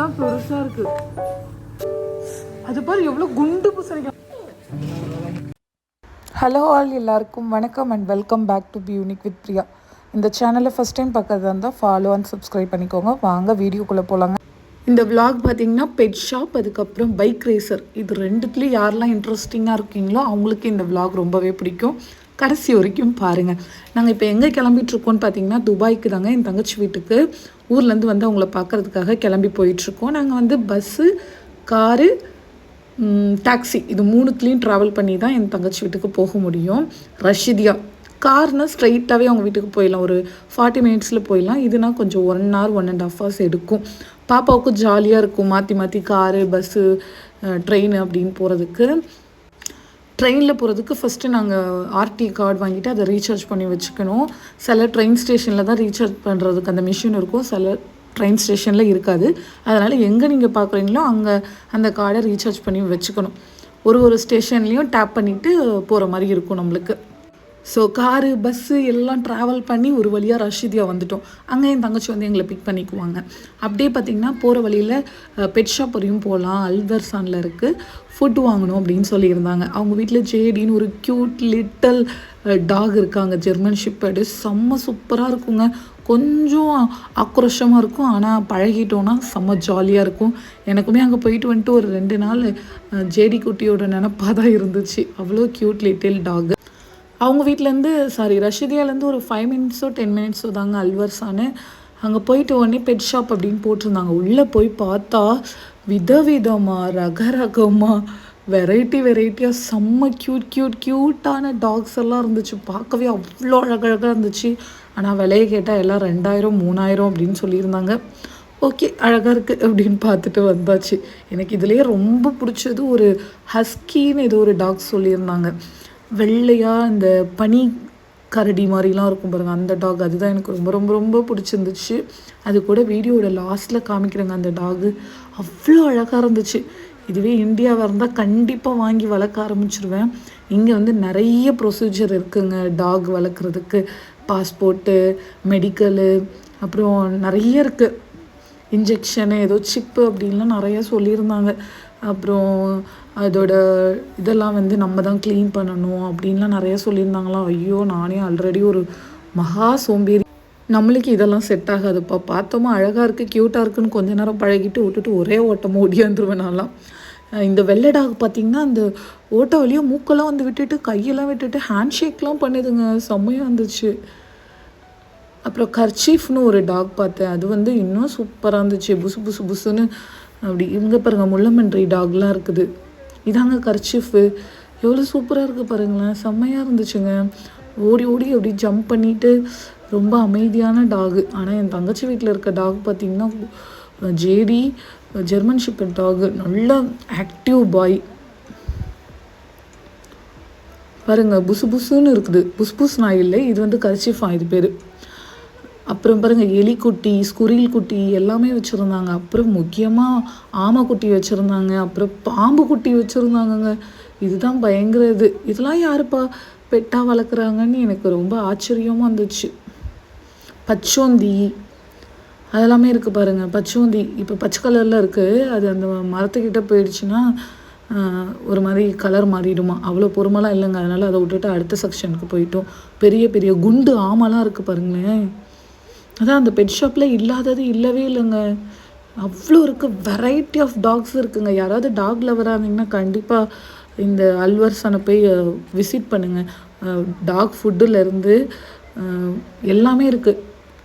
பூலாம் பெருசா இருக்கு. அது பாரு எவ்வளவு குண்டு பூசணிக்காய் ஹலோ ஆல் எல்லாருக்கும் வணக்கம் and welcome back to Punic with Priya இந்த சேனலை ஃபஸ்ட் டைம் பார்க்கறதா இருந்தால் ஃபாலோ அண்ட் சப்ஸ்கிரைப் பண்ணிக்கோங்க. வாங்க வீடியோக்குள்ளே போகலாங்க இந்த vlog பார்த்தீங்கன்னா பெட் ஷாப் அதுக்கப்புறம் பைக் ரேசர் இது ரெண்டுத்துலேயும் யாரெல்லாம் இன்ட்ரெஸ்டிங்காக இருக்கீங்களோ அவங்களுக்கு இந்த vlog ரொம்பவே பிடிக்கும். கடைசி வரைக்கும் பாருங்கள் நாங்கள் இப்போ எங்கே கிளம்பிட்டுருக்கோம்னு பார்த்தீங்கன்னா துபாய்க்கு தாங்க என் தங்கச்சி வீட்டுக்கு. ஊர்லேருந்து வந்து அவங்கள பார்க்கறதுக்காக கிளம்பி போயிட்டுருக்கோம் நாங்கள் வந்து பஸ்ஸு காரு டாக்ஸி இது மூணுத்துலேயும் ட்ராவல் பண்ணி தான் என் தங்கச்சி வீட்டுக்கு போக முடியும். ரஷிதியா. கார்னால் ஸ்ட்ரைட்டாகவே அவங்க வீட்டுக்கு போயிடலாம். ஒரு ஃபார்ட்டி மினிட்ஸில் போயிடலாம். இதுனா கொஞ்சம் one hour one and half hours எடுக்கும். பாப்பாவுக்கும் ஜாலியாக இருக்கும். மாற்றி மாற்றி காரு பஸ்ஸு ட்ரெயின் அப்படின்னு போகிறதுக்கு ட்ரெயினில் போகிறதுக்கு ஃபஸ்ட்டு நாங்கள் ஆர்டி கார்டு வாங்கிட்டு அதை ரீசார்ஜ் பண்ணி வச்சுக்கணும். சில ட்ரெயின் ஸ்டேஷனில் தான் ரீசார்ஜ் பண்ணுறதுக்கு அந்த மிஷின் இருக்கும். சில ட்ரெயின் ஸ்டேஷனில் இருக்காது. அதனால் எங்கே நீங்கள் பார்க்குறீங்களோ அங்கே அந்த கார்டை ரீசார்ஜ் பண்ணி வச்சுக்கணும். ஒரு ஒரு ஸ்டேஷன்லேயும் டேப் பண்ணிவிட்டு போகிற மாதிரி இருக்கும் நம்மளுக்கு. ஸோ காரு பஸ்ஸு எல்லாம் ட்ராவல் பண்ணி ஒரு வழியாக ரஷீதியா வந்துட்டோம். அங்கே என் தங்கச்சி வந்து எங்களை பிக் பண்ணிக்குவாங்க. அப்படியே பார்த்தீங்கன்னா போகிற வழியில் பெட் ஷாப் வரையும் போகலாம். அல்வர்சானில் இருக்குது ஃபுட் வாங்கணும் அப்படின்னு சொல்லியிருந்தாங்க. அவங்க வீட்டில் ஜேடின்னு ஒரு க்யூட் லிட்டல் டாக் இருக்காங்க. ஜெர்மன் ஷிப்பர்டு செம்ம சூப்பராக இருக்குங்க. கொஞ்சம் ஆக்ரோஷமாக இருக்கும். ஆனால் பழகிட்டோன்னா செம்ம ஜாலியாக இருக்கும். எனக்குமே அங்கே போயிட்டு வந்துட்டு ஒரு ரெண்டு நாள் ஜேடி குட்டியோட நினப்பாக தான் இருந்துச்சு. அவ்வளோ க்யூட் லிட்டில் டாக் அவங்க வீட்டிலேருந்து சாரி ரஷிதியாலேருந்து ஒரு ஃபைவ் மினிட்ஸோ டென் மினிட்ஸோ தாங்க அல்வர்ஸானு அங்கே போயிட்டு உடனே பெட் ஷாப் அப்படின்னு போட்டிருந்தாங்க. உள்ளே போய் பார்த்தா விதவிதமாக ரக ரகமாக வெரைட்டி வெரைட்டியாக செம்ம க்யூட் க்யூட் க்யூட்டான டாக்ஸ் எல்லாம் இருந்துச்சு. பார்க்கவே அவ்வளோ அழகழகாக இருந்துச்சு. ஆனால் விலையை கேட்டால் எல்லாம் ரெண்டாயிரம் மூணாயிரம் அப்படின்னு சொல்லியிருந்தாங்க. ஓகே அழகாக இருக்குது அப்படின்னு பார்த்துட்டு வந்தாச்சு. எனக்கு இதுலேயே ரொம்ப பிடிச்சது ஒரு ஹஸ்கின்னு ஏதோ ஒரு டாக் சொல்லியிருந்தாங்க. வெள்ளையாக இந்த பனி கரடி மாதிரிலாம் இருக்கும் பாருங்கள் அந்த டாக் அதுதான் எனக்கு ரொம்ப ரொம்ப ரொம்ப பிடிச்சிருந்துச்சு. அது கூட வீடியோட லாஸ்ட்டில் காமிக்கிறேங்க அந்த டாகு அவ்வளோ அழகாக இருந்துச்சு. இதுவே இந்தியாவாக இருந்தால் கண்டிப்பாக வாங்கி வளர்க்க ஆரம்பிச்சிருவேன். இங்கே வந்து நிறைய ப்ரொசீஜர் இருக்குங்க டாக் வளர்க்குறதுக்கு. பாஸ்போர்ட்டு மெடிக்கலு அப்புறம் நிறைய இருக்குது இன்ஜெக்ஷனு ஏதோ சிப்பு அப்படின்லாம் நிறைய சொல்லியிருந்தாங்க. அப்புறம் அதோட இதெல்லாம் வந்து நம்ம தான் க்ளீன் பண்ணணும் அப்படின்லாம் நிறைய சொல்லியிருந்தாங்களாம். ஐயோ நானே ஆல்ரெடி ஒரு மகா சோம்பேறி நம்மளுக்கு இதெல்லாம் செட் ஆகாதுப்பா. பார்த்தோமா அழகாக இருக்குது க்யூட்டாக இருக்குன்னு கொஞ்ச நேரம் பழகிட்டு விட்டுட்டு ஒரே ஓட்டமாக ஓடியாந்துருவேன் நான்லாம். இந்த வெள்ளை டாக் பார்த்தீங்கன்னா அந்த ஓட்ட வழியாக மூக்கெல்லாம் வந்து விட்டுட்டு கையெல்லாம் விட்டுட்டு ஹேண்ட் ஷேக்லாம் பண்ணுதுங்க. செம்மையாக இருந்துச்சு. அப்புறம் கர்ச்சீஃப்னு ஒரு டாக் பார்த்தேன். அது வந்து இன்னும் சூப்பராக இருந்துச்சு. புசு புசு புசுன்னு அப்படி இங்கே பாருங்க முள்ளமன்றி டாக்லாம் இருக்குது. இதாங்க கர்ச்சிஃபு எவ்வளோ சூப்பராக இருக்குது பாருங்களேன். செம்மையாக இருந்துச்சுங்க. ஓடி ஓடி அப்படி ஜம்ப் பண்ணிட்டு ரொம்ப அமைதியான டாகு ஆனால் என் தங்கச்சி வீட்டில் இருக்க டாக் பார்த்தீங்கன்னா ஜேடி ஜெர்மன் ஷிப்பர் டாகு நல்ல ஆக்டிவ் பாய் பாருங்க புசு புசுன்னு இருக்குது. புஸ் புஸ் நாய் இல்லை. இது வந்து கர்ச்சிஃபா இது பேர். அப்புறம் பாருங்க எலிக்குட்டி ஸ்குரில் குட்டி எல்லாமே வச்சுருந்தாங்க. அப்புறம் முக்கியமாக ஆமை குட்டி வச்சுருந்தாங்க. அப்புறம் பாம்பு குட்டி வச்சுருந்தாங்கங்க. இதுதான் பயங்கர இது. இதெல்லாம் யாருப்பா பெட்டாக வளர்க்குறாங்கன்னு எனக்கு ரொம்ப ஆச்சரியமாக இருந்துச்சு. பச்சோந்தி. அதெல்லாமே இருக்குது பாருங்கள் பச்சோந்தி. இப்போ பச்சை கலரில் இருக்குது அது அந்த மரத்துக்கிட்ட போயிடுச்சுன்னா ஒரு மாதிரி கலர் மாறிடுமா? அவ்வளோ பொறுமெல்லாம் இல்லைங்க. அதனால் அதை விட்டுட்டு அடுத்த செக்ஷனுக்கு போயிட்டோம். பெரிய பெரிய குண்டு ஆமெல்லாம் இருக்குது பாருங்களேன். அதான் அந்த பெட் ஷாப்பில் இல்லாதது இல்லவே இல்லைங்க. அவ்வளோ இருக்குது வெரைட்டி ஆஃப் டாக்ஸ் இருக்குங்க. யாராவது டாக் லவராக இருந்தீங்கன்னா கண்டிப்பாக இந்த அல்வர்ஸனை போய் விசிட் பண்ணுங்கள் டாக் ஃபுட்டுலேருந்து எல்லாமே இருக்குது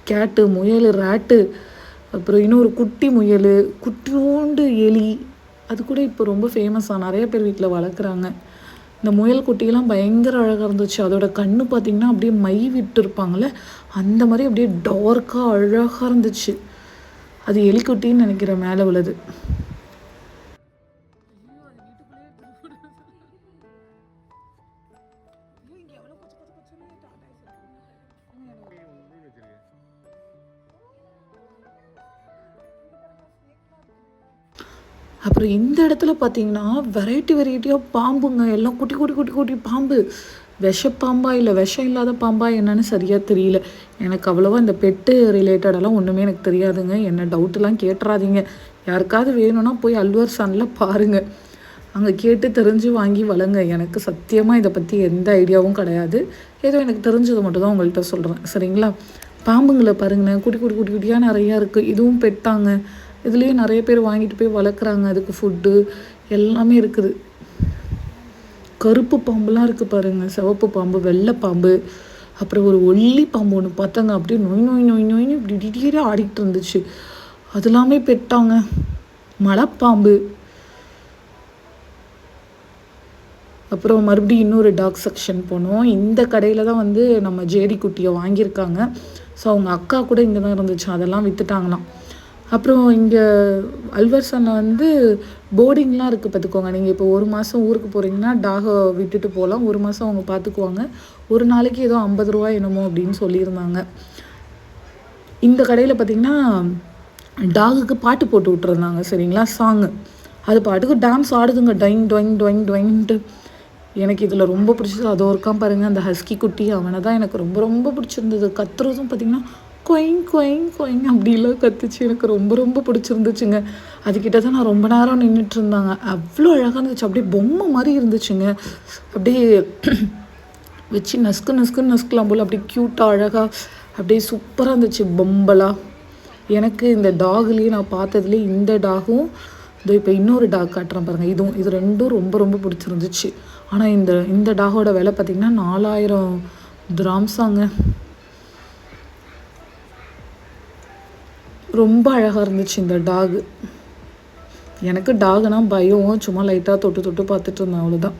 கேட்டு முயல் ரேட்டு அப்புறம் இன்னொரு குட்டி முயல் குட்டியோண்டு எலி அது கூட இப்போ ரொம்ப ஃபேமஸாக நிறைய பேர் வீட்டில் வளர்க்குறாங்க. இந்த முயல் குட்டியெல்லாம் பயங்கர அழகாக இருந்துச்சு. அதோட கண்ணு பார்த்தீங்கன்னா அப்படியே மை விட்டுருப்பாங்களே அந்த மாதிரி அப்படியே டார்க்காக அழகாக இருந்துச்சு. அது எலிக்குட்டின்னு நினைக்கிறேன் மேலே உள்ளது. அப்புறம் இந்த இடத்துல பார்த்தீங்கன்னா வெரைட்டி வெரைட்டியாக பாம்புங்க. எல்லாம் குட்டி குட்டி குட்டி குட்டி பாம்பு. விஷப்பாம்பா இல்லை விஷம் இல்லாத பாம்பா என்னன்னு சரியாக தெரியல. எனக்கு அவ்வளோவா இந்த பெட்டு ரிலேட்டடெல்லாம் ஒன்றுமே எனக்கு தெரியாதுங்க. என்ன டவுட்டெல்லாம் கேட்டுறாதீங்க. யாருக்காவது வேணும்னா போய் அல்வர் சனில் பாருங்கள் அங்கே கேட்டு தெரிஞ்சு வாங்கி வளங்க எனக்கு சத்தியமாக இதை பற்றி எந்த ஐடியாவும் கிடையாது. ஏதோ எனக்கு தெரிஞ்சதை மட்டும் தான் உங்கள்கிட்ட சொல்கிறேன் சரிங்களா? பாம்புங்களை பாருங்களேன். குட்டி குட்டி குட்டி குட்டியாக நிறையா இருக்குது இதுவும் பெட்டாங்க இதுலேயும் நிறைய பேர் வாங்கிட்டு போய் வளர்க்குறாங்க. அதுக்கு ஃபுட்டு எல்லாமே இருக்குது. கருப்பு பாம்புலாம் இருக்குது பாருங்கள் சிவப்பு பாம்பு வெள்ளை பாம்பு அப்புறம் ஒரு ஒல்லி பாம்பு ஒன்று பார்த்தாங்க. அப்படியே நோய் நோய் நோய் நொய்னு இப்படி திடீர்னு ஆடிக்கிட்டு இருந்துச்சு. அது எல்லாமே பெட்டாங்க. மலைப்பாம்பு. அப்புறம் மறுபடியும் இன்னொரு டாக் செக்ஷன் போனோம். இந்த கடையில் தான் வந்து நம்ம ஜேடி குட்டியை வாங்கியிருக்காங்க. ஸோ அவங்க அக்கா கூட இங்கே தான் இருந்துச்சு. அதெல்லாம் விற்றுட்டாங்களாம் அப்புறம் இங்கே அல்வர்சனில் வந்து போர்டிங்லாம் இருக்குது பார்த்துக்கோங்க நீங்கள் இப்போ ஒரு மாதம் ஊருக்கு போகிறீங்கன்னா டாகை விட்டுட்டு போகலாம். ஒரு மாதம் அவங்க பார்த்துக்குவாங்க ஒரு நாளைக்கு ஏதோ ஐம்பது ரூபா என்னமோ அப்படின்னு சொல்லியிருந்தாங்க. இந்த கடையில் பார்த்திங்கன்னா டாகுக்கு பாட்டு போட்டு விட்டுருந்தாங்க. சரிங்களா? சாங்கு அது பாட்டுக்கு டான்ஸ் ஆடுதுங்க. டொயிங் டொயிங் டொயிங் டொயின்ட்டு எனக்கு இதில் ரொம்ப பிடிச்சது. அதோ இருக்கான் பாருங்கள் அந்த ஹஸ்கி குட்டி. அவனை தான் எனக்கு ரொம்ப ரொம்ப பிடிச்சிருந்தது. கத்துறதும் பார்த்திங்கன்னா கொயிங் கொயிங் கொயிங் அப்படிலாம் கத்துச்சு. எனக்கு ரொம்ப ரொம்ப பிடிச்சிருந்துச்சுங்க. அதுக்கிட்ட தான் நான் ரொம்ப நேரம் நின்றுட்டு இருந்தாங்க அவ்வளோ அழகாக இருந்துச்சு. அப்படியே பொம்மை மாதிரி இருந்துச்சுங்க. அப்படியே வச்சு நஸ்கு நஸ்கு நஸ்குலாம் போல் அப்படியே க்யூட்டாக அழகாக அப்படியே சூப்பராக இருந்துச்சு பொம்பலாக எனக்கு இந்த டாக்லேயே நான் பார்த்ததுலேயே இந்த டாகும் இதோ இப்போ இன்னொரு டாக் காட்டுறேன் பாருங்கள் இதுவும் இது ரெண்டும் ரொம்ப ரொம்ப பிடிச்சிருந்துச்சு. ஆனால் இந்த இந்த டாகோட விலை பார்த்திங்கன்னா நாலாயிரம் திராம்ஸாங்க ரொம்ப அழகாக இருந்துச்சு இந்த டாகு எனக்கு டாகுனா பயம். சும்மா லைட்டாக தொட்டு தொட்டு பார்த்துட்டு இருந்தேன் அவ்வளோதான்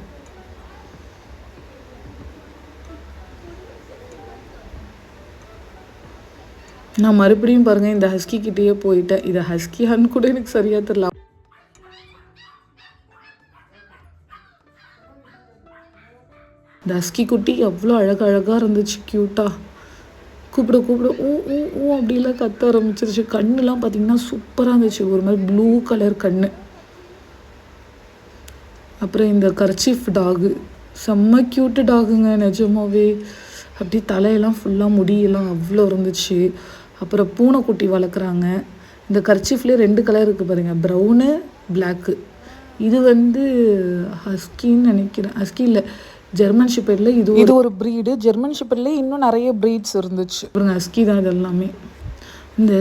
நான் மறுபடியும் பாருங்கள் இந்த ஹஸ்கி கிட்டேயே போயிட்டேன். இதை ஹஸ்கியான்னு கூட எனக்கு சரியாக தெரியல. இந்த ஹஸ்கி குட்டி எவ்வளோ அழகழகாக இருந்துச்சு க்யூட்டாக கூப்பிட கூப்பிட. ஊ ஊ ஊ அப்படிலாம் கத்த ஆரம்பிச்சிருச்சு. கண்ணுலாம் பார்த்தீங்கன்னா சூப்பராக இருந்துச்சு. ஒரு மாதிரி ப்ளூ கலர் கண்ணு. அப்புறம் இந்த கர்ச்சிஃப் டாகு செம்ம க்யூட்டு டாகுங்க நிஜமாவே. அப்படி தலையெல்லாம் ஃபுல்லாக முடியெல்லாம் அவ்வளோ இருந்துச்சு. அப்புறம் பூனைக்குட்டி வளர்க்குறாங்க. இந்த கர்ச்சீஃப்லேயே ரெண்டு கலர் இருக்குது பாருங்கள் ப்ரௌனு பிளாக்கு இது வந்து ஹஸ்கின்னு நினைக்கிறேன். ஹஸ்கி இல்லை. ஜெர்மன் ஷிப்பர்டில் இது இது ஒரு ப்ரீடு ஜெர்மன் ஷிப்பர்டில் இன்னும் நிறைய ப்ரீட்ஸ் இருந்துச்சு. அப்புறம் ஹஸ்கி தான் இது எல்லாமே. இந்த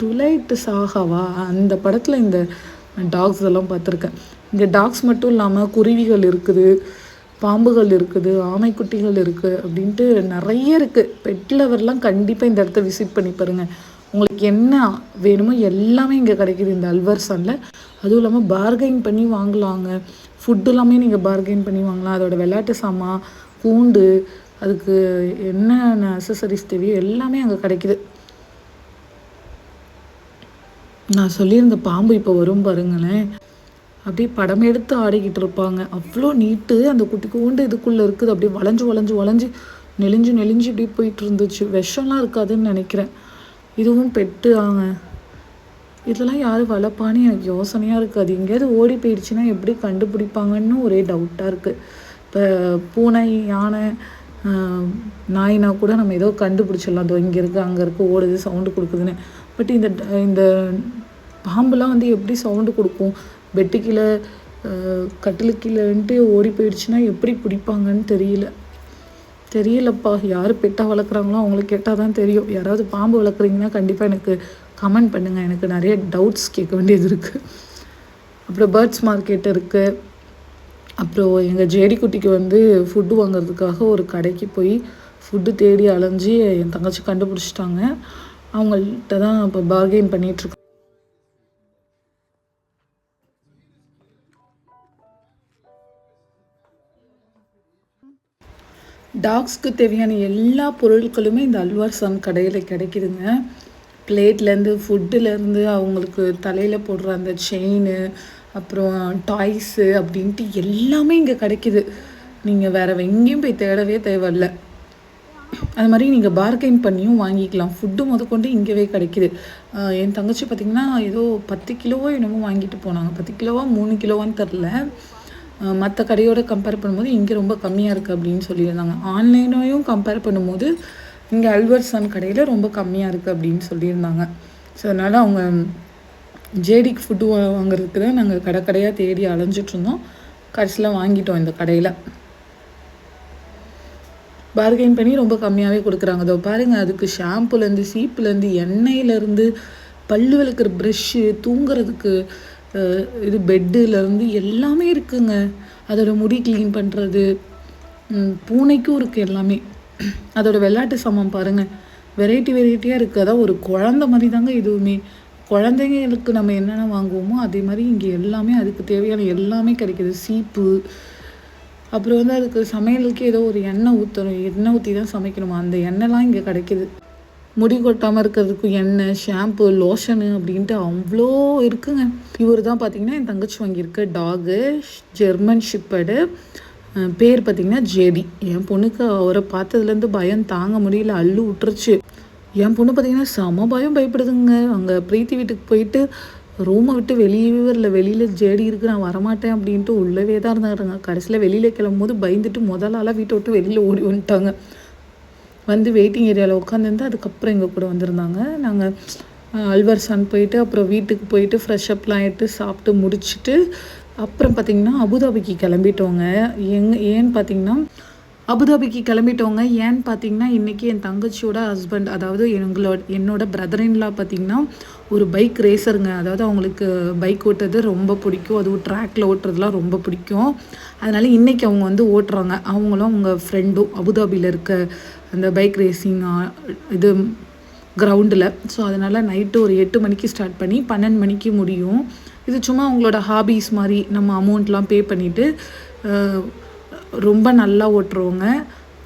டுலைட் சாகாவா? அந்த படத்தில் இந்த டாக்ஸ் எல்லாம் பார்த்துருக்கேன். இங்கே டாக்ஸ் மட்டும் இல்லாமல் குருவிகள் இருக்குது பாம்புகள் இருக்குது ஆமைக்குட்டிகள் இருக்குது அப்படின்ட்டு நிறைய இருக்குது பெட் லவர்லாம் கண்டிப்பாக இந்த இடத்த விசிட் பண்ணி பாருங்கள் உங்களுக்கு என்ன வேணுமோ எல்லாமே இங்கே கிடைக்கிது இந்த அல்வர்சனில் அதுவும் இல்லாமல் பார்கெயின் பண்ணி வாங்கலாங்க. ஃபுட் எல்லாமே நீங்கள் பார்கெயின் பண்ணி வாங்கலாம். அதோட விளையாட்டு சாமான் பூண்டு அதுக்கு என்னென்ன அசசரிஸ் தேவையோ எல்லாமே அங்கே கிடைக்கிது. நான் சொல்லியிருந்த பாம்பு இப்போ வரும் பாருங்களேன். அப்படியே படம் எடுத்து ஆடிக்கிட்டு இருப்பாங்க. அவ்வளோ நீட்டு அந்த குட்டி கூண்டு இதுக்குள்ளே இருக்குது. அப்படியே வளைஞ்சு வளைஞ்சு வளைஞ்சு நெளிஞ்சு நெளிஞ்சு இப்படி போயிட்டு இருந்துச்சு. விஷம்லாம் இருக்காதுன்னு நினைக்கிறேன். இதுவும் பெட்டு ஆங்க இதெல்லாம் யார் வளர்ப்பான்னு எனக்கு யோசனையாக இருக்குது அது எங்கேயாவது ஓடி போயிடுச்சுன்னா எப்படி கண்டுபிடிப்பாங்கன்னு ஒரே டவுட்டாக இருக்குது இப்போ பூனை யானை நாயினா கூட நம்ம ஏதோ கண்டுபிடிச்சிடலாம். அதோ இங்கே இருக்குது அங்கே இருக்குது ஓடுது சவுண்டு கொடுக்குதுன்னு. பட் இந்த இந்த பாம்புலாம் வந்து எப்படி சவுண்டு கொடுக்கும்? பெட்டு கீழே கட்டிலு கீழேன்ட்டு ஓடி போயிடுச்சுன்னா எப்படி பிடிப்பாங்கன்னு தெரியல. தெரியலப்பா. யார் பெட்டாக வளர்க்குறாங்களோ அவங்களுக்கு கேட்டால் தான் தெரியும். யாராவது பாம்பு வளர்க்குறீங்கன்னா கண்டிப்பாக எனக்கு கமெண்ட் பண்ணுங்கள் எனக்கு நிறைய டவுட்ஸ் கேட்க வேண்டியது இருக்குது அப்புறம் பேர்ட்ஸ் மார்க்கெட் இருக்குது அப்புறம் எங்கள் ஜேடி குட்டிக்கு வந்து ஃபுட்டு வாங்குறதுக்காக ஒரு கடைக்கு போய் ஃபுட்டு தேடி அலைஞ்சி என் தங்கச்சி கண்டுபிடிச்சிட்டாங்க. அவங்கள்ட்ட தான் இப்போ பார்கெயின் பண்ணிகிட்ருக்கோம் டாக்ஸ்க்கு தேவையான எல்லா பொருட்களுமே இந்த அல்வார் சன் கடையில் கிடைக்கிதுங்க. பிளேட்லேருந்து ஃபுட்டுலேருந்து அவங்களுக்கு தலையில் போடுற அந்த செயின் அப்புறம் டாய்ஸு அப்படின்ட்டு எல்லாமே இங்கே கிடைக்கிது. நீங்கள் வேறு எங்கேயும் போய் தேடவே தேவையில்ல. அது மாதிரி நீங்கள் பார்கெயின் பண்ணியும் வாங்கிக்கலாம். ஃபுட்டு முதற்கொண்டு இங்கேவே கிடைக்கிது. என் தங்கச்சி பார்த்திங்கன்னா ஏதோ பத்து கிலோவோ என்னமோ வாங்கிட்டு போனாங்க. பத்து கிலோவா மூணு கிலோவான்னு தெரில மற்ற கடையோட கம்பேர் பண்ணும்போது இங்கே ரொம்ப கம்மியாக இருக்குது அப்படின்னு சொல்லியிருந்தாங்க. ஆன்லைனையும் கம்பேர் பண்ணும்போது இங்கே அல்வர்சன் கடையில் ரொம்ப கம்மியாக இருக்குது அப்படின்னு சொல்லியிருந்தாங்க. ஸோ அதனால் அவங்க ஜேடிக்கு ஃபுட்டு வாங்குறதுக்கு தான் நாங்கள் கடை கடையாக தேடி அலைஞ்சிட்ருந்தோம் கடைசியில் வாங்கிட்டோம் இந்த கடையில். பார்கெயின் பண்ணி ரொம்ப கம்மியாகவே கொடுக்குறாங்க. அதோ பாருங்கள் அதுக்கு ஷாம்புலேருந்து சீப்புலேருந்து எண்ணெயிலேருந்து பல்லு விளக்குற ப்ரெஷ்ஷு தூங்குறதுக்கு இது பெட்டுலேருந்து எல்லாமே இருக்குங்க. அதோட முடி க்ளீன் பண்ணுறது பூனைக்கும் இருக்குது எல்லாமே. அதோட விளையாட்டு சமம் பாருங்கள் வெரைட்டி வெரைட்டியாக இருக்குது அதான் ஒரு குழந்த மாதிரி தாங்க இதுவுமே குழந்தைங்களுக்கு நம்ம என்னென்ன வாங்குவோமோ அதே மாதிரி இங்கே எல்லாமே அதுக்கு தேவையான எல்லாமே கிடைக்கிது. சீப்பு. அப்புறம் வந்து அதுக்கு சமையலுக்கு ஏதோ ஒரு எண்ணெய் ஊற்றணும் எண்ணெய் ஊற்றி தான் சமைக்கணுமா? அந்த எண்ணெய்லாம் இங்கே கிடைக்கிது. முடி கொட்டாமல் இருக்கிறதுக்கு எண்ணெய் ஷாம்பு லோஷனு அப்படின்ட்டு அவ்வளோ இருக்குங்க. இவர் தான் பார்த்தீங்கன்னா என் தங்கச்சி வாங்கியிருக்க டாகு ஜெர்மன் ஷிப்பர்டு பேர் பார்த்தீங்கன்னா ஜேடி. என் பொண்ணுக்கு அவரை பார்த்ததுலேருந்து பயம் தாங்க முடியல அள்ளு விட்டுருச்சு. என் பொண்ணு பார்த்தீங்கன்னா செம பயம் பயப்படுதுங்க. அங்கே பிரீத்தி வீட்டுக்கு போயிட்டு ரூமை விட்டு வெளியவே வரல. வெளியில் ஜேடி இருக்கு நான் வரமாட்டேன் அப்படின்ட்டு உள்ளவே தான் இருந்தாங்க கடைசியில் வெளியில் கிளம்பும்போது பயந்துட்டு முதல் ஆளாக வீட்டை விட்டு வெளியில் ஓடி வந்துட்டாங்க. வந்து வெயிட்டிங் ஏரியாவில் உட்காந்துருந்து அதுக்கப்புறம் எங்கள் கூட வந்திருந்தாங்க. நாங்கள் அல்வர்சான் போயிட்டு அப்புறம் வீட்டுக்கு போயிட்டு ஃப்ரெஷ் அப்லாம் ஆகிட்டு சாப்பிட்டு முடிச்சுட்டு அப்புறம் பார்த்திங்கன்னா அபுதாபிக்கு கிளம்பிட்டோங்க. எங் ஏன்னு பார்த்தீங்கன்னா அபுதாபிக்கு கிளம்பிட்டோங்க. ஏன்னு பார்த்தீங்கன்னா இன்றைக்கி என் தங்கச்சியோட ஹஸ்பண்ட் அதாவது எங்களோட என்னோட பிரதரின்லாம் பார்த்திங்கன்னா ஒரு பைக் ரேசருங்க அதாவது அவங்களுக்கு பைக் ஓட்டுறது ரொம்ப பிடிக்கும். அதுவும் ட்ராக்ல ஓட்டுறதுலாம் ரொம்ப பிடிக்கும். அதனால இன்றைக்கி அவங்க வந்து ஓட்டுறாங்க. அவங்களும் அவங்க ஃப்ரெண்டும் அபுதாபியில் இருக்க அந்த பைக் ரேசிங் இது கிரவுண்டில் ஸோ அதனால் நைட்டு ஒரு எட்டு மணிக்கு ஸ்டார்ட் பண்ணி பன்னெண்டு மணிக்கு முடியும். இது சும்மா அவங்களோட ஹாபீஸ் மாதிரி நம்ம அமௌண்ட்லாம் பே பண்ணிவிட்டு ரொம்ப நல்லா ஓட்டுறவங்க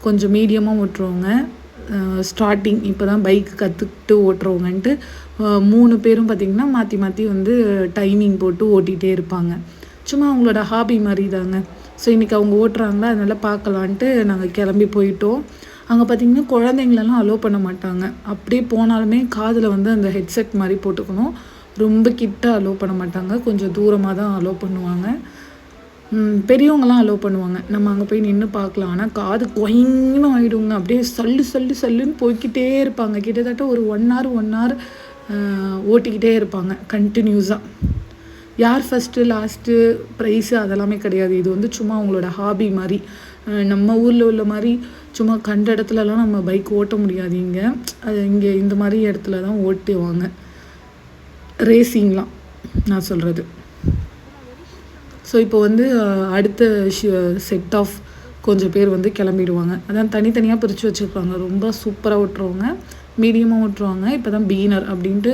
கொஞ்சம் மீடியமாக ஓட்டுறவங்க ஸ்டார்டிங் இப்போ தான் பைக் கற்றுக்கிட்டு ஓட்டுறவங்கன்ட்டு மூணு பேரும் பார்த்திங்கன்னா மாற்றி மாற்றி வந்து டைமிங் போட்டு ஓட்டிகிட்டே இருப்பாங்க. சும்மா அவங்களோட ஹாபி மாதிரி தாங்க. ஸோ இன்றைக்கி அவங்க ஓட்டுறாங்களா? அதனால் பார்க்கலான்ட்டு நாங்கள் கிளம்பி போயிட்டோம். அங்கே பார்த்திங்கன்னா குழந்தைங்களெல்லாம் அலோவ் பண்ண மாட்டாங்க. அப்படியே போனாலுமே காதில் வந்து அந்த ஹெட்செட் மாதிரி போட்டுக்கணும். ரொம்ப கிட்ட அலோவ் பண்ண மாட்டாங்க. கொஞ்சம் தூரமாக தான் அலோவ் பண்ணுவாங்க பெரியவங்களாம் அலோவ் பண்ணுவாங்க. நம்ம அங்கே போய் நின்று பார்க்கலாம். ஆனால் காது கொயின்னு ஆகிடுங்க அப்படியே சல்லு சல்லு சல்லுன்னு போய்க்கிட்டே இருப்பாங்க. கிட்டத்தட்ட ஒரு ஒன் ஹவர் ஒன் ஹவர் ஓட்டிக்கிட்டே இருப்பாங்க. கண்டினியூஸாக யார் ஃபஸ்ட்டு லாஸ்ட்டு ப்ரைஸு அதெல்லாமே கிடையாது. இது வந்து சும்மா அவங்களோட ஹாபி மாதிரி. நம்ம ஊரில் உள்ள மாதிரி சும்மா கண்ட இடத்துலலாம் நம்ம பைக் ஓட்ட முடியாது இங்கே. அது இங்கே இந்த மாதிரி இடத்துல தான் ஓட்டுவாங்க. ரேசிங்லாம் நான் சொல்கிறது ஸோ இப்போ வந்து அடுத்த செட் ஆஃப் கொஞ்சம் பேர் வந்து கிளம்பிடுவாங்க. அதான் தனித்தனியாக பிரித்து வச்சுருப்பாங்க. ரொம்ப சூப்பராக ஓட்டுறவங்க மீடியமாக ஓட்டுருவாங்க இப்போ தான் பீனர் அப்படின்ட்டு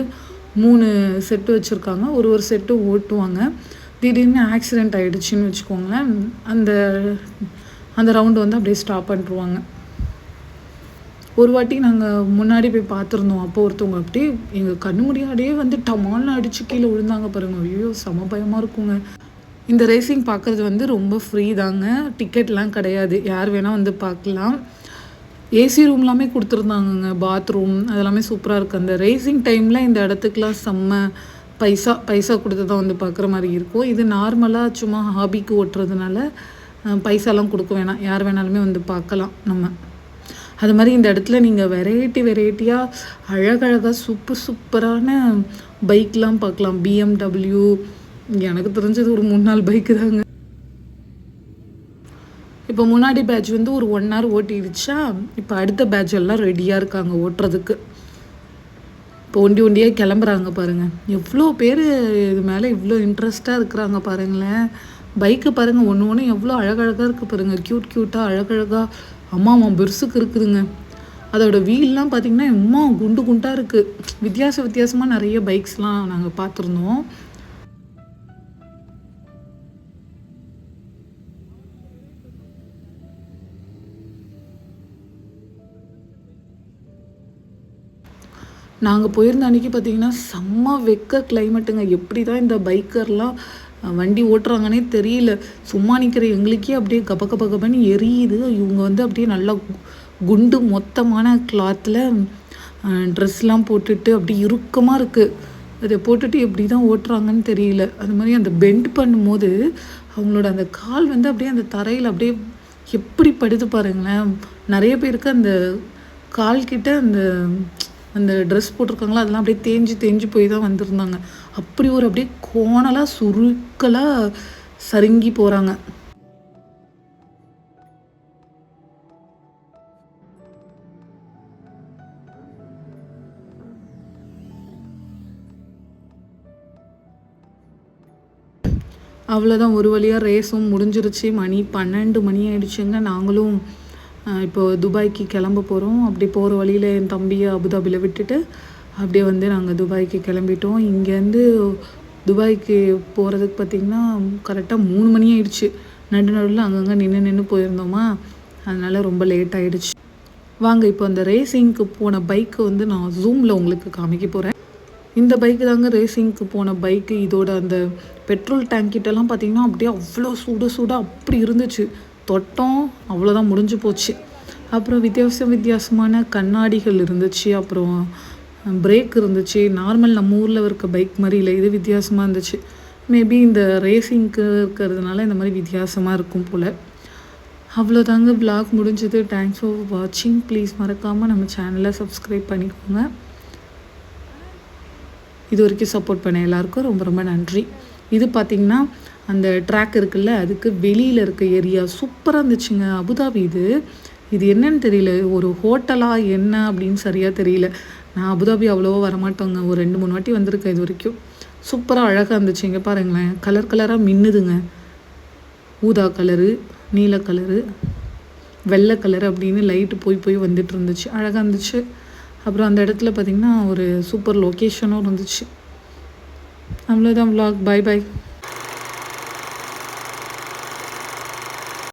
மூணு செட்டு வச்சுருக்காங்க. ஒரு ஒரு செட்டு ஓட்டுவாங்க. திடீர்னு ஆக்சிடெண்ட் ஆகிடுச்சின்னு வச்சுக்கோங்களேன். அந்த அந்த ரவுண்டு வந்து அப்படியே ஸ்டாப் பண்ணிருவாங்க ஒரு வாட்டி நாங்கள் முன்னாடி போய் பார்த்துருந்தோம். அப்போ ஒருத்தவங்க அப்படியே எங்கள் கண்ணு முடியாடியே வந்து டமால்னு அடிச்சு கீழே விழுந்தாங்க பாருங்க. ஐயோ செம பயமாக இருக்குங்க. இந்த ரேசிங் பார்க்குறது வந்து ரொம்ப ஃப்ரீ தாங்க. டிக்கெட்லாம் கிடையாது. யார் வேணால் வந்து பார்க்கலாம். ஏசி ரூம்லாமே கொடுத்துருந்தாங்கங்க. பாத்ரூம் அதெல்லாமே சூப்பராக இருக்குது அந்த ரேசிங் டைமில் இந்த இடத்துக்குலாம் செம்ம பைசா பைசா கொடுத்து தான் வந்து பார்க்குற மாதிரி இருக்கும். இது நார்மலாக சும்மா ஹாபிக்கு ஓட்டுறதுனால பைசாலாம் கொடுக்க வேணாம். யார் வேணாலுமே வந்து பார்க்கலாம் நம்ம. அது மாதிரி இந்த இடத்துல நீங்கள் வெரைட்டி வெரைட்டியாக அழகழகாக சூப்பர் சூப்பரான பைக்லாம் பார்க்கலாம். பிஎம்டபிள்யூ எனக்கு தெரிஞ்சது ஒரு மூணு நாலு பைக்கு தாங்க. இப்போ முன்னாடி பேட்ச் வந்து ஒரு ஒன் ஹவர் ஓட்டிடுச்சா? இப்போ அடுத்த பேட்ச் எல்லாம் ரெடியாக இருக்காங்க ஓட்டுறதுக்கு. இப்போ ஒண்டி ஒண்டியாக கிளம்புறாங்க பாருங்க. எவ்வளோ பேர் இது மேலே இவ்வளோ இன்ட்ரெஸ்ட்டாக இருக்கிறாங்க பாருங்களேன். பைக்கு பாருங்கள் ஒன்று ஒன்று எவ்வளோ அழகழகாக இருக்குது பாருங்க. க்யூட் க்யூட்டாக அழகழகாக அம்மா அவன் பெருசுக்கு இருக்குதுங்க. அதோட வீல்லாம் பார்த்தீங்கன்னா எம்மா குண்டு குண்டாக இருக்குது வித்தியாச வித்தியாசமாக நிறைய பைக்ஸ்லாம் நாங்கள் பார்த்துருந்தோம் நாங்கள் போயிருந்த அன்றைக்கி பார்த்தீங்கன்னா செம்ம வெக்க கிளைமேட்டுங்க எப்படி தான் இந்த பைக்கர்லாம் வண்டி ஓட்டுறாங்கன்னே தெரியல. சும்மா நிற்கிற எங்களுக்கே அப்படியே கப கப கபன்னு எரியுது. இவங்க வந்து அப்படியே நல்லா கு- குண்டு மொத்தமான கிளாத்தில் ட்ரெஸ்லாம் போட்டுட்டு அப்படி இறுக்கமாக இருக்குது அதை போட்டுட்டு எப்படி தான் ஓட்டுறாங்கன்னு தெரியல. அது மாதிரி அந்த பெண்ட் பண்ணும்போது அவங்களோட அந்த கால் வந்து அப்படியே அந்த தரையில் அப்படியே எப்படி படுது பாருங்களேன். நிறைய பேருக்கு அந்த கால் கிட்ட அந்த அந்த ட்ரெஸ் போட்டிருக்காங்களோ அதெல்லாம் அப்படியே தேஞ்சு தேஞ்சு போய் தான் வந்திருந்தாங்க. அப்படி ஒரு அப்படியே கோணலாக சுருக்கலாக சருங்கி போகிறாங்க அவ்வளோதான் ஒரு வழியாக ரேஸும் முடிஞ்சிருச்சு. மணி பன்னெண்டு மணி ஆயிடுச்சுங்க. நாங்களும் இப்போது இப்போ துபாய்க்கு கிளம்ப போகிறோம் அப்படி போகிற வழியில் என் தம்பியை அபுதாபியில் விட்டுட்டு அப்படியே வந்து நாங்கள் துபாய்க்கு கிளம்பிட்டோம். இங்கேருந்து துபாய்க்கு போகிறதுக்கு பார்த்திங்கன்னா கரெக்டாக மூணு மணி ஆயிடுச்சு. நடு நடுவில் அங்கங்கே நின்று நின்று போயிருந்தோமா? அதனால் ரொம்ப லேட் ஆகிடுச்சு வாங்க இப்போ அந்த ரேசிங்க்கு போன பைக்கு வந்து நான் ஜூமில் உங்களுக்கு காமிக்க போகிறேன் இந்த பைக்கு தாங்க ரேசிங்க்கு போன பைக்கு இதோட அந்த பெட்ரோல் டேங்க்கிட்டலாம் பார்த்திங்கன்னா பார்த்தீங்கன்னா அப்படியே அவ்வளோ சுட சுட அப்படி இருந்துச்சு. தொட்டோம் அவ்வளோதான் முடிஞ்சு போச்சு. அப்புறம் வித்தியாசம் வித்தியாசமான கண்ணாடிகள் இருந்துச்சு. அப்புறம் பிரேக் இருந்துச்சு. நார்மல் நம்ம ஊரில் இருக்க பைக் மாதிரி இல்லை இது வித்தியாசமாக இருந்துச்சு. மேபி இந்த ரேசிங்க்கு இருக்கிறதுனால இந்த மாதிரி வித்தியாசமாக இருக்கும் போல். அவ்வளோதாங்க vlog முடிஞ்சது. தேங்க்ஸ் ஃபார் வாட்சிங் ப்ளீஸ் மறக்காமல் நம்ம சேனலை சப்ஸ்கிரைப் பண்ணிக்கோங்க. இது வரைக்கும் சப்போர்ட் பண்ண எல்லாருக்கும் ரொம்ப ரொம்ப நன்றி. இது பார்த்திங்கன்னா அந்த ட்ராக் இருக்குல்ல அதுக்கு வெளியில் இருக்க ஏரியா சூப்பராக இருந்துச்சுங்க. அபுதாபி இது. இது என்னன்னு தெரியல. ஒரு ஹோட்டலா என்ன அப்படின்னு சரியாக தெரியல. நான் அபுதாபி அவ்வளோவா வரமாட்டோங்க. ஒரு ரெண்டு மூணு வாட்டி வந்திருக்கேன் இது வரைக்கும். சூப்பராக அழகாக இருந்துச்சு இங்கே பாருங்களேன். கலர் கலராக மின்னுதுங்க. ஊதா கலரு நீல கலரு வெள்ளை கலர் அப்படின்னு லைட்டு போய் போய் வந்துட்டு இருந்துச்சு. அழகாக இருந்துச்சு. அப்புறம் அந்த இடத்துல பார்த்திங்கன்னா ஒரு சூப்பர் லொக்கேஷனும் இருந்துச்சு. அவ்வளோதான் vlog. By by